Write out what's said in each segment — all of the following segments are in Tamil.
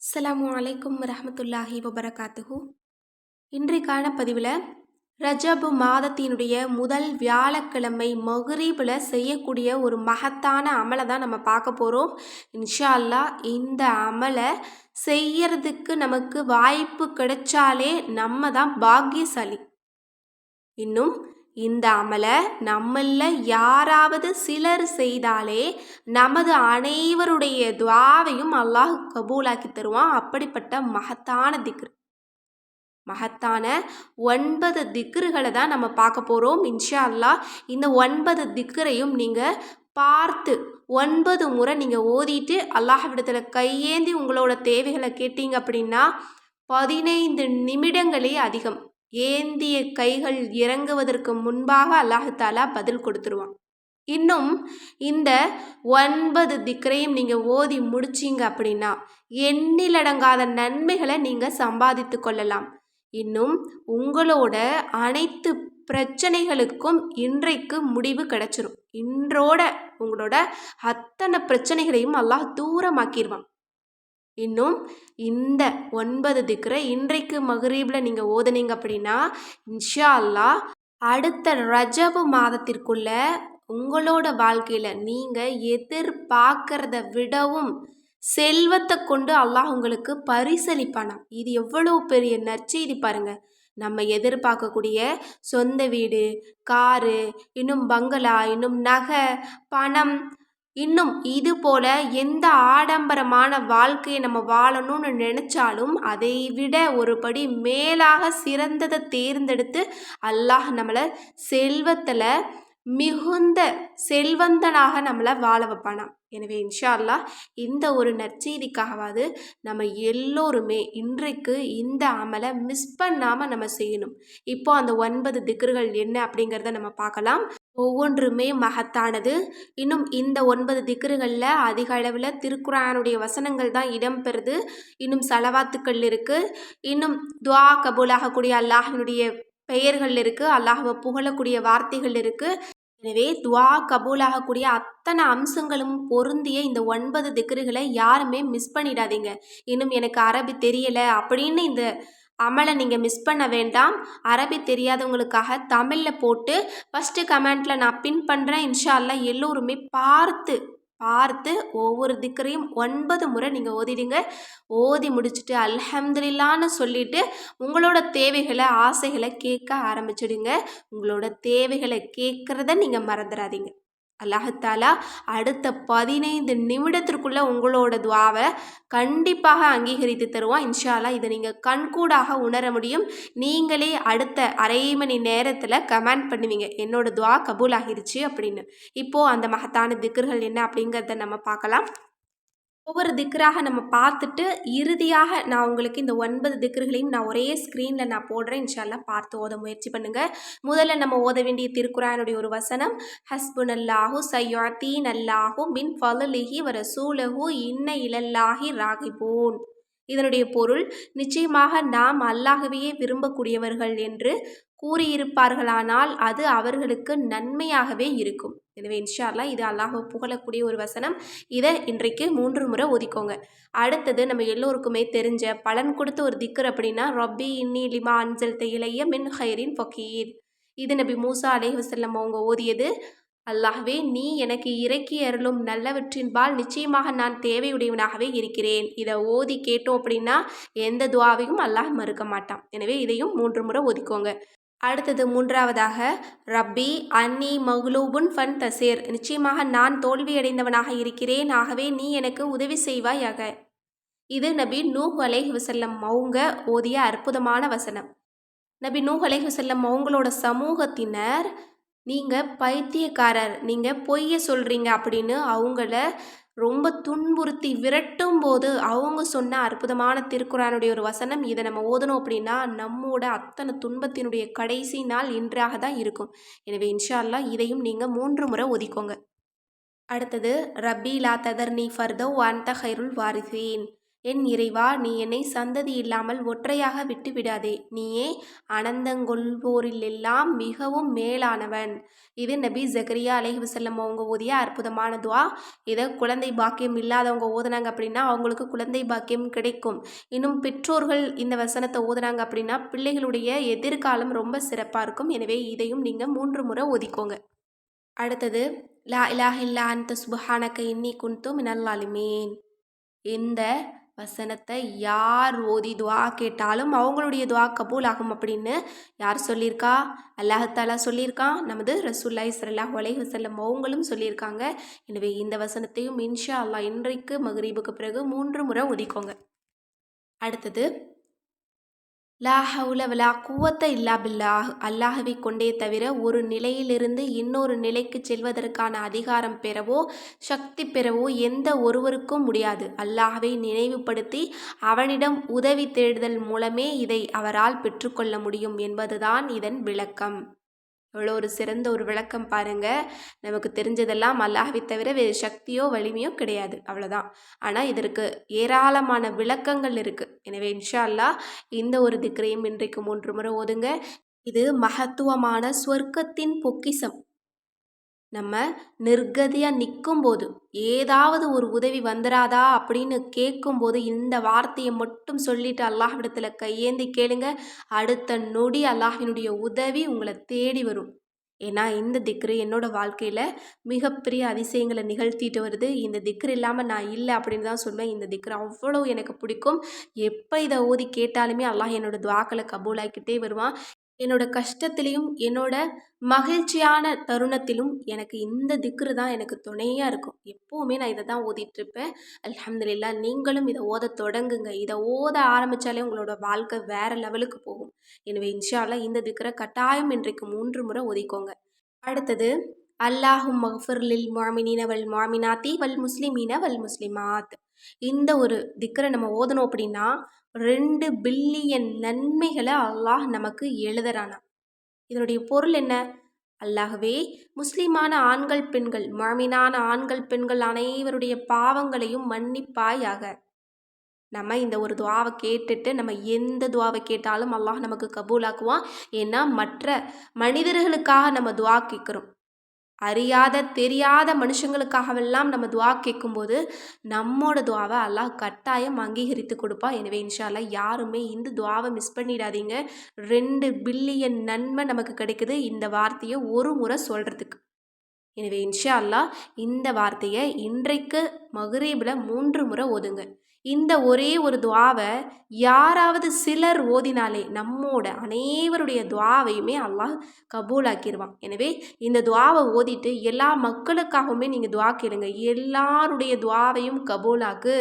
அஸ்லாம் வலைக்கம் ரஹமத்துல்லாஹி வபரகாத்துஹு. இன்றைக்கான பதிவில் ரஜபு மாதத்தினுடைய முதல் வியாழக்கிழமை மகரீபில் செய்யக்கூடிய ஒரு மகத்தான அமலை தான் நம்ம பார்க்க போகிறோம் இன்ஷா அல்லாஹ் இந்த அமலை செய்யறதுக்கு நமக்கு வாய்ப்பு கிடைச்சாலே நம்ம தான் பாக்கியசாலி. இன்னும் இந்த அமலை நம்மள யாராவது சிலர் செய்தாலே நமது அனைவருடைய துவாவையும் அல்லாஹ் கபூலாக்கி தருவான். அப்படிப்பட்ட மகத்தான திக்ரு. மகத்தான ஒன்பது திக்ருகளை தான் நம்ம பார்க்க போகிறோம் இன்ஷா அல்லாஹ் இந்த ஒன்பது திக்ரையும் நீங்கள் பார்த்து ஒன்பது முறை நீங்கள் ஓதிட்டு அல்லாஹ்விடத்தில் கையேந்தி உங்களோட தேவைகளை கேட்டீங்க அப்படின்னா பதினைந்து நிமிடங்களே அதிகம். ஏந்திய கைகள் இறங்குவதற்கு முன்பாக அல்லாஹாலா பதில் கொடுத்துருவான். இன்னும் இந்த ஒன்பது திக்கரையும் நீங்கள் ஓதி முடிச்சிங்க அப்படின்னா எண்ணிலடங்காத நன்மைகளை நீங்கள் சம்பாதித்து கொள்ளலாம். இன்னும் உங்களோட அனைத்து பிரச்சனைகளுக்கும் இன்றைக்கு முடிவு கிடைச்சிரும். இன்றோட உங்களோட அத்தனை பிரச்சனைகளையும் அல்லாஹ் தூரமாக்கிடுவான் இன்னும் இந்த ஒன்பது திக்ரை இன்றைக்கு மகரீபில் நீங்கள் ஓதுனீங்க அப்படின்னா இன்ஷா அல்லாஹ் அடுத்த ரஜபு மாதத்திற்குள்ள உங்களோட வாழ்க்கையில் நீங்கள் எதிர்பார்க்கறத விடவும் செல்வத்தை கொண்டு அல்லாஹ் உங்களுக்கு பரிசளிப்பானாம். இது எவ்வளோ பெரிய நற்செய்தி பாருங்கள் நம்ம எதிர்பார்க்கக்கூடிய சொந்த வீடு காரு இன்னும் பங்களா இன்னும் நகை பணம் இன்னும் இது போல எந்த ஆடம்பரமான வாழ்க்கையை நம்ம வாழணும்னு நினச்சாலும் அதை விட ஒரு படி மேலாக சிறந்ததை தேர்ந்தெடுத்து அல்லாஹ் நம்மளை செல்வத்தில் மிகுந்த செல்வந்தனாக நம்மளை வாழ வைப்பானாம். எனவே இன்ஷா அல்லாஹ் இந்த ஒரு நற்செய்திக்காகவாது நம்ம எல்லோருமே இன்றைக்கு இந்த அமலை மிஸ் பண்ணாமல் நம்ம செய்யணும். இப்போ அந்த ஒன்பது திக்ருகள் என்ன அப்படிங்கிறத நம்ம பார்க்கலாம். ஒவ்வொன்றுமே மகத்தானது. இன்னும் இந்த ஒன்பது திக்ருகளில் அதிக அளவில் திருக்குறானுடைய வசனங்கள் தான் இடம்பெறுது. இன்னும் செலவாத்துக்கள் இருக்குது இன்னும் துவா கபூலாகக்கூடிய அல்லாஹினுடைய பெயர்கள் இருக்குது அல்லாஹவை புகழக்கூடிய வார்த்தைகள் இருக்குது எனவே துவா கபூலாகக்கூடிய அத்தனை அம்சங்களும் பொருந்திய இந்த ஒன்பது திக்ருகளை யாருமே மிஸ் பண்ணிடாதீங்க. இன்னும் எனக்கு அரபி தெரியலை அப்படின்னு இந்த அமலை நீங்கள் மிஸ் பண்ண வேண்டாம். அரபி தெரியாதவங்களுக்காக தமிழில் போட்டு ஃபஸ்ட்டு கமெண்ட்டில் நான் பின் பண்ணுறேன் இன்ஷால்லாம் எல்லோருமே பார்த்து பார்த்து ஒவ்வொரு திக்கரையும் ஒன்பது முறை நீங்கள் ஓதிடுங்க. ஓதி முடிச்சுட்டு அல்ஹம்துலில்லான்னு சொல்லிட்டு உங்களோட தேவைகளை ஆசைகளை கேட்க ஆரம்பிச்சிடுங்க. உங்களோட தேவைகளை கேட்குறத நீங்கள் மறந்துடாதீங்க அல்லாஹத்தாலா அடுத்த பதினைந்து நிமிடத்திற்குள்ளே உங்களோட துவாவை கண்டிப்பாக அங்கீகரித்து தருவான். இன்ஷாலா இதை நீங்கள் கண்கூடாக உணர முடியும். நீங்களே அடுத்த அரை மணி நேரத்தில் கமெண்ட் பண்ணுவீங்க. என்னோட துவா கபூல் ஆகிருச்சு அப்படின்னு. இப்போது அந்த மகத்தான திக்கர்கள் என்ன அப்படிங்கிறத நம்ம பார்க்கலாம். ஒவ்வொரு திக்கராக நம்ம பார்த்துட்டு இறுதியாக நான் உங்களுக்கு இந்த ஒன்பது திக்கர்களையும் நான் ஒரே ஸ்க்ரீனில் நான் போடுறேன். இன்ஷால்லாம் பார்த்து ஓத முயற்சி பண்ணுங்கள் முதல்ல நம்ம ஓத வேண்டிய திருக்குறானுடைய ஒரு வசனம் ஹஸ்புன் அல்லாஹு சையாத்தீன் அல்லாஹு மின் ஃபலுலிஹி வர சூலஹு இன்ன இலல்லாஹி ராகிபூன். இதனுடைய பொருள் நிச்சயமாக நாம் அல்லாகவே விரும்பக்கூடியவர்கள் என்று கூறியிருப்பார்களானால் அது அவர்களுக்கு நன்மையாகவே இருக்கும். எனவே இன்ஷால்லா இது அல்லாஹ் புகழக்கூடிய ஒரு வசனம். இதை இன்றைக்கு மூன்று முறை ஒதுக்கோங்க. அடுத்தது நம்ம எல்லோருக்குமே தெரிஞ்ச பலன் கொடுத்த ஒரு திக்கர் அப்படின்னா ரொப்பி இன்னி லிமா அஞ்சல் தையிலைய மின் ஹைரின் ஃபக்கீர் இது நபி மூசா அலேஹ் வசல்லம் அவங்க ஓதியது அல்லாஹ்வே நீ எனக்கு இறக்கி அருளும் நல்லவற்றின்பால் நிச்சயமாக நான் தேவையுடையவனாகவே இருக்கிறேன். இதை ஓதி கேட்டோம் அப்படின்னா எந்த துவாவையும் அல்லாஹ் மறுக்க மாட்டான். எனவே இதையும் மூன்று முறை ஒதுக்கோங்க. அடுத்தது மூன்றாவதாக ரப்பி அன்னி மகுலூபுன் ஃபன் தசேர். நிச்சயமாக நான் தோல்வியடைந்தவனாக இருக்கிறேன். ஆகவே நீ எனக்கு உதவி செய்வாயாக இது நபி நூஹ் அலேஹ் வசல்லம் மவுங்க ஓதிய அற்புதமான வசனம். நபி நூஹ் அலேஹ் வசல்லம் மவுங்களோட சமூகத்தினர் நீங்கள் பைத்தியக்காரர் நீங்கள் பொய்யை சொல்கிறீங்க அப்படின்னு அவங்கள ரொம்ப துன்புறுத்தி விரட்டும் போது அவங்க சொன்ன அற்புதமான திருக்குறானுடைய ஒரு வசனம் இதை நம்ம ஓதணும் அப்படின்னா நம்மோட அத்தனை துன்பத்தினுடைய கடைசி நாள் இன்றாக தான் இருக்கும். எனவே இன்ஷால்லா இதையும் நீங்கள் மூன்று முறை ஒதிக்கோங்க. அடுத்தது ரபி லா ததர் ஃபர்தோ வான்த ஹைருல் வாரிசீன். என் இறைவா நீ என்னை சந்ததி இல்லாமல் ஒற்றையாக விட்டு விடாதே நீயே அனந்தங்கொள்வோரிலெல்லாம் மிகவும் மேலானவன். இது நபி ஜக்கரியா அலைஹி வஸல்லம் அவங்க ஓதிய அற்புதமான துவா. இதை குழந்தை பாக்கியம் இல்லாதவங்க ஓதுனாங்க அப்படின்னா அவங்களுக்கு குழந்தை பாக்கியம் கிடைக்கும். இன்னும் பெற்றோர்கள் இந்த வசனத்தை ஓதுனாங்க அப்படின்னா பிள்ளைகளுடைய எதிர்காலம் ரொம்ப சிறப்பாக இருக்கும். எனவே இதையும் நீங்கள் மூன்று முறை ஓதிக்கோங்க. அடுத்தது லா இலாஹில்லா அந்த சுபஹானக்க இன்னி குன்தும் மினல்லாலுமேன் இந்த வசனத்தை யார் ஓதி துவா கேட்டாலும் அவங்களுடைய துவா கபூல் ஆகும் அப்படின்னு யார் சொல்லியிருக்கா? அல்லாஹாலா சொல்லியிருக்கான் நமது ரசூல்லாய் சல்லாஹ் ஒலை வசல்லம் அவங்களும் சொல்லியிருக்காங்க. எனவே இந்த வசனத்தையும் இன்ஷா அல்லாஹ் இன்றைக்கு மகரீபுக்கு பிறகு மூன்று முறை ஒதிக்கோங்க அடுத்தது லா ஹவுல வலா குவத்த இல்லா பில்லாஹ் அல்லாஹவை கொண்டே தவிர ஒரு நிலையிலிருந்து இன்னொரு நிலைக்கு செல்வதற்கான அதிகாரம் பெறவோ சக்தி பெறவோ எந்த ஒருவருக்கும் முடியாது. அல்லாஹவை நினைவுபடுத்தி அவனிடம் உதவி தேடுதல் மூலமே இதை அவரால் பெற்றுக்கொள்ள முடியும் என்பதுதான் இதன் விளக்கம். எவ்வளோ ஒரு சிறந்த ஒரு விளக்கம் பாருங்க. நமக்கு தெரிஞ்சதெல்லாம் அல்லாஹ்வை தவிர வேறு சக்தியோ வலிமையோ கிடையாது. அவ்வளோதான். ஆனால் இதற்கு ஏராளமான விளக்கங்கள் இருக்குது எனவே இன்ஷா அல்லாஹ் இந்த ஒரு திக்ரையும் இன்றைக்கு மூன்று முறை ஓதுங்க. இது மகத்துவமான சொர்க்கத்தின் பொக்கிசம். நம்ம நிர்கதியாக நிற்கும்போது ஏதாவது ஒரு உதவி வந்துடாதா அப்படின்னு கேட்கும்போது இந்த வார்த்தையை மட்டும் சொல்லிட்டு அல்லாஹ்விடத்தில் கையேந்தி கேளுங்க. அடுத்த நொடி அல்லாஹினுடைய உதவி உங்களை தேடி வரும். ஏன்னா இந்த திக்ரு என்னோட வாழ்க்கையில் மிகப்பெரிய அதிசயங்களை நிகழ்த்திட்டு வருது. இந்த திக்ரு இல்லாமல் நான் இல்லை அப்படின்னு தான் சொல்லுவேன் இந்த திக்ரு அவ்வளோ எனக்கு பிடிக்கும். எப்போ இதை ஓதி கேட்டாலுமே அல்லாஹ் என்னோடய துவாக்களை கபூலாக்கிட்டே வருவான். என்னோட கஷ்டத்துலேயும் என்னோட மகிழ்ச்சியான தருணத்திலும் எனக்கு இந்த திக்ரு தான் எனக்கு துணையாக இருக்கும். எப்போவுமே நான் இதை தான் ஓதிட்டுருப்பேன். அல்ஹம்துலில்லா நீங்களும் இதை ஓத தொடங்குங்க. இதை ஓத ஆரம்பித்தாலே உங்களோட வாழ்க்கை வேறு லெவலுக்கு போகும். எனவே இன்ஷா இந்த திக்ரை கட்டாயம் இன்றைக்கு மூன்று முறை ஒதிக்கோங்க அடுத்தது அல்லாஹும் மஃபர்லில் மாமினின வல் மாமினாத்தி வல் முஸ்லிமீன வல் முஸ்லிமாத். இந்த ஒரு திக்ரை நம்ம ஓதணும் அப்படின்னா ரெண்டு பில்லியன் நன்மைகளை அல்லாஹ் நமக்கு எழுதுறானா இதனுடைய பொருள் என்ன? அல்லாகவே முஸ்லிமான ஆண்கள் பெண்கள் மாமினான ஆண்கள் பெண்கள் அனைவருடைய பாவங்களையும் மன்னிப்பாயாக. நம்ம இந்த ஒரு துவாவை கேட்டுட்டு நம்ம எந்த துவாவை கேட்டாலும் அல்லாஹ் நமக்கு கபூலாக்குவான். ஏன்னா மற்ற மனிதர்களுக்காக நம்ம துவா கேட்குறோம். அறியாத தெரியாத மனுஷங்களுக்காகவெல்லாம் நம்ம துவா கேட்கும்போது நம்மோட துவாவை அல்லாஹ் கட்டாயம் அங்கீகரித்து கொடுப்பா. எனவே இன்ஷால்லா யாருமே இந்த துவாவை மிஸ் பண்ணிடாதீங்க. ரெண்டு பில்லியன் நன்மை நமக்கு கிடைக்குது. இந்த வார்த்தையை ஒரு முறை சொல்கிறதுக்கு எனவே இன்ஷா அல்லாஹ் இந்த வார்த்தையை இன்றைக்கு மகரீபில் மூன்று முறை ஓதுங்க. இந்த ஒரே ஒரு துவாவை யாராவது சிலர் ஓதினாலே நம்மோட அனைவருடைய துவாவையுமே அல்லாஹ் கபூலாக்கிடுவான் எனவே இந்த துவாவை ஓதிட்டு எல்லா மக்களுக்காகவுமே நீங்கள் துவா கேளுங்க. எல்லாருடைய துவாவையும் கபூலாக்கு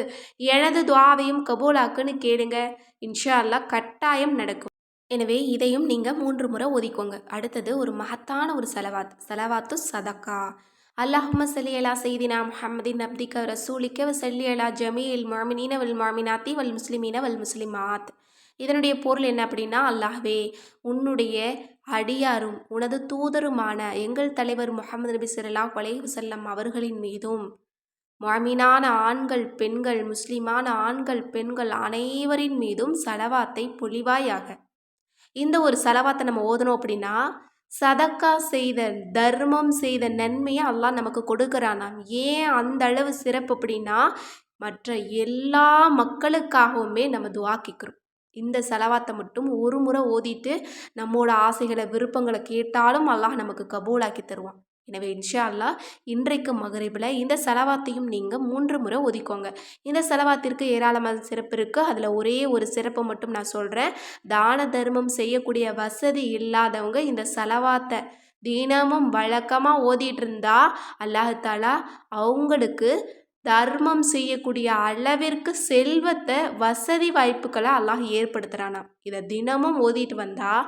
எனது துவாவையும் கபூலாக்குன்னு கேளுங்க. இன்ஷா அல்லாஹ் கட்டாயம் நடக்கும். எனவே இதையும் நீங்கள் மூன்று முறை ஓதிக்கோங்க அடுத்தது ஒரு மகத்தான ஒரு செலவாத் செலவாத்து சதக்கா. அல்லாஹும சல்லி செய்தினா முஹம்மதின் அப்திக ரசூலிக்க சல்லியலா ஜமீல் மாமினீன வல் மாமினாத்தி வல் முஸ்லிமீன வல் முஸ்லிமாத். இதனுடைய பொருள் என்ன அப்படின்னா அல்லாஹ்வே உன்னுடைய அடியாரும் உனது தூதருமான எங்கள் தலைவர் முகமது நபி சல்லா கொலைவு செல்லம் அவர்களின் மீதும் மாமினான ஆண்கள் பெண்கள் முஸ்லிமான ஆண்கள் பெண்கள் அனைவரின் மீதும் சலவாத்தை பொழிவாயாக இந்த ஒரு செலவாத்தை நம்ம ஓதணும் அப்படின்னா சதக்கா செய்த தர்மம் செய்த நன்மையை அல்லாஹ் நமக்கு கொடுக்குறானாம். ஏன் அந்த அளவு சிறப்பு அப்படின்னா மற்ற எல்லா மக்களுக்காகவுமே நம்ம துவா கேட்குறோம். இந்த செலவாத்தை மட்டும் ஒரு முறை ஓதிட்டு நம்மளோட ஆசைகளை விருப்பங்களை கேட்டாலும் அல்லாஹ் நமக்கு கபூலாக்கி தருவான். எனவே இன்ஷா அல்லாஹ் இன்றைக்கு மகரிபில் இந்த செலவாத்தையும் நீங்கள் மூன்று முறை ஒதுக்கோங்க. இந்த செலவாத்திற்கு ஏராளமான சிறப்பு இருக்குது அதில் ஒரே ஒரு சிறப்பை மட்டும் நான் சொல்கிறேன் தான தர்மம் செய்யக்கூடிய வசதி இல்லாதவங்க இந்த செலவாத்தை தினமும் வழக்கமாக ஓதிட்டு இருந்தா அல்லாஹாலா அவங்களுக்கு தர்மம் செய்யக்கூடிய அளவிற்கு செல்வத்தை வசதி வாய்ப்புகளை அல்லாஹ் ஏற்படுத்துகிறானா இதை தினமும் ஓதிட்டு வந்தால்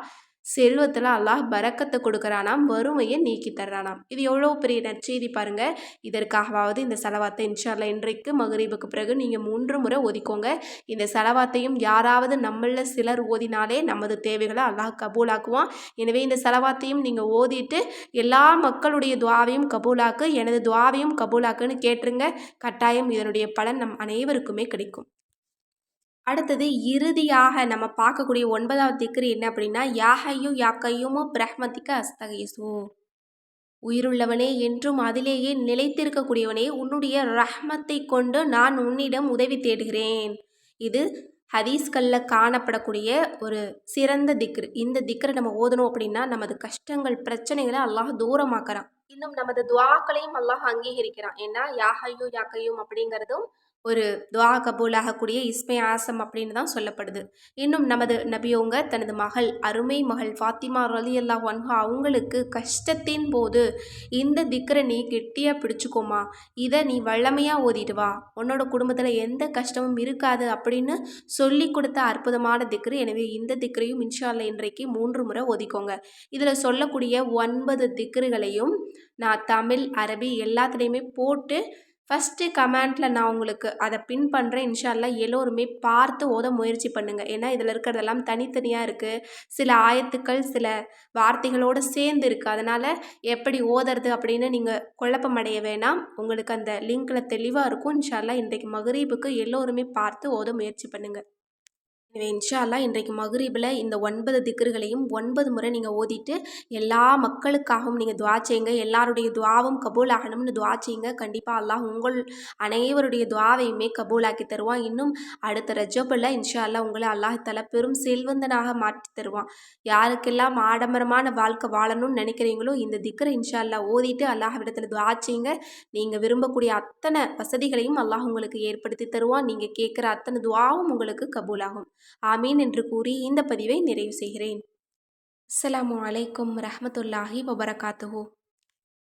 செல்வத்தில் அல்லாஹ் பறக்கத்தை கொடுக்குறானாம் வறுமையை நீக்கி தர்றானாம். இது எவ்வளோ பெரிய நற்செய்தி பாருங்கள் இதற்காகவாவது இந்த செலவாத்தை இன்ஷால்ல இன்றைக்கு மகரீபுக்கு பிறகு நீங்கள் மூன்று முறை ஒதுக்கோங்க இந்த செலவாத்தையும் யாராவது நம்மளில் சிலர் ஓதினாலே நமது தேவைகளை அல்லாஹ் கபூலாக்குவான். எனவே இந்த செலவாத்தையும் நீங்கள் ஓதிட்டு எல்லா மக்களுடைய துவாவையும் கபூலாக்கு எனது துவாவையும் கபூலாக்குன்னு கேட்டுருங்க. கட்டாயம் இதனுடைய பலன் நம் அனைவருக்குமே கிடைக்கும். அடுத்தது இறுதியாக நம்ம பார்க்கக்கூடிய ஒன்பதாவது திக்ரு என்ன அப்படின்னா யாகையும் யாக்கையுமோ பிரஹ்மதிக்க அஸ்தகைசோ உயிருள்ளவனே என்றும் அதிலேயே நிலைத்திருக்கக்கூடியவனே உன்னுடைய ரஹ்மத்தை கொண்டு நான் உன்னிடம் உதவி தேடுகிறேன். இது ஹதீஸ்களில் காணப்படக்கூடிய ஒரு சிறந்த திக்ரு இந்த திக்ரை நம்ம ஓதணும் அப்படின்னா நமது கஷ்டங்கள் பிரச்சனைகளை அல்லாஹ் தூரமாக்குறான். இன்னும் நமது துவாக்களையும் அல்லாஹ் அங்கீகரிக்கிறான். ஏன்னா யாஹையும் யாக்கையும் அப்படிங்கிறதும் ஒரு துவா கபூல் ஆகக்கூடிய இஸ்மே ஆசம் அப்படின்னு தான் சொல்லப்படுது. இன்னும் நமது நபியோங்க தனது மகள் அருமை மகள் ஃபாத்திமா ரலி அல்லா ஒன்ஹா அவங்களுக்கு கஷ்டத்தின் போது இந்த திக்கரை நீ கெட்டியாக பிடிச்சிக்கோமா இதை நீ வல்லமையாக ஓதிட்டு வா உன்னோட குடும்பத்தில் எந்த கஷ்டமும் இருக்காது அப்படின்னு சொல்லி கொடுத்த அற்புதமான திக்ரு. எனவே இந்த திக்ரையும் இன்ஷால்ல இன்றைக்கு மூன்று முறை ஒதுக்கோங்க இதில் சொல்லக்கூடிய ஒன்பது திக்ருகளையும் நான் தமிழ் அரபி எல்லாத்துலேயுமே போட்டு ஃபஸ்ட்டு கமெண்ட்டில் நான் உங்களுக்கு அதை பின் பண்ணுறேன் இன்ஷால்லா எல்லோருமே பார்த்து ஓத முயற்சி பண்ணுங்கள் ஏன்னா இதில் இருக்கிறதெல்லாம் தனித்தனியாக இருக்குது சில ஆயத்துக்கள் சில வார்த்தைகளோடு சேர்ந்து இருக்குது அதனால் எப்படி ஓதுறது அப்படின்னு நீங்கள் குழப்பமடைய வேணாம். உங்களுக்கு அந்த லிங்க்கில் தெளிவாக இருக்கும். இன்ஷால்லா இன்றைக்கு மகரீபுக்கு எல்லோருமே பார்த்து ஓத முயற்சி பண்ணுங்கள் இன்ஷா அல்லா இன்றைக்கு மகரீபில் இந்த ஒன்பது திக்ருகளையும் ஒன்பது முறை நீங்கள் ஓதிட்டு எல்லா மக்களுக்காகவும் நீங்கள் துவா செய்யுங்க. எல்லாருடைய துவாவும் கபூல் ஆகணும்னு துவா செய்யுங்க. கண்டிப்பாக அல்லாஹ் உங்கள் அனைவருடைய துவாவையுமே கபூலாக்கி தருவான். இன்னும் அடுத்த ரஜபில் இன்ஷா அல்லா உங்களை அல்லாஹால பெரும் செல்வந்தனாக மாற்றி தருவான். யாருக்கெல்லாம் ஆடம்பரமான வாழ்க்கை வாழணும்னு நினைக்கிறீங்களோ இந்த திக்கரை இன்ஷா அல்லா ஓதிட்டு அல்லாஹ்விடத்தில் துவா செய்யுங்க. நீங்கள் விரும்பக்கூடிய அத்தனை வசதிகளையும் அல்லாஹ் உங்களுக்கு ஏற்படுத்தி தருவான். நீங்கள் கேட்குற அத்தனை துவாவும் உங்களுக்கு கபூலாகும். ஆமீன் என்று கூறி இந்த பதிவை நிறைவு செய்கிறேன். அஸ்ஸலாமு அலைக்கும் ரஹமத்துல்லாஹி வபரகாத்துஹூ.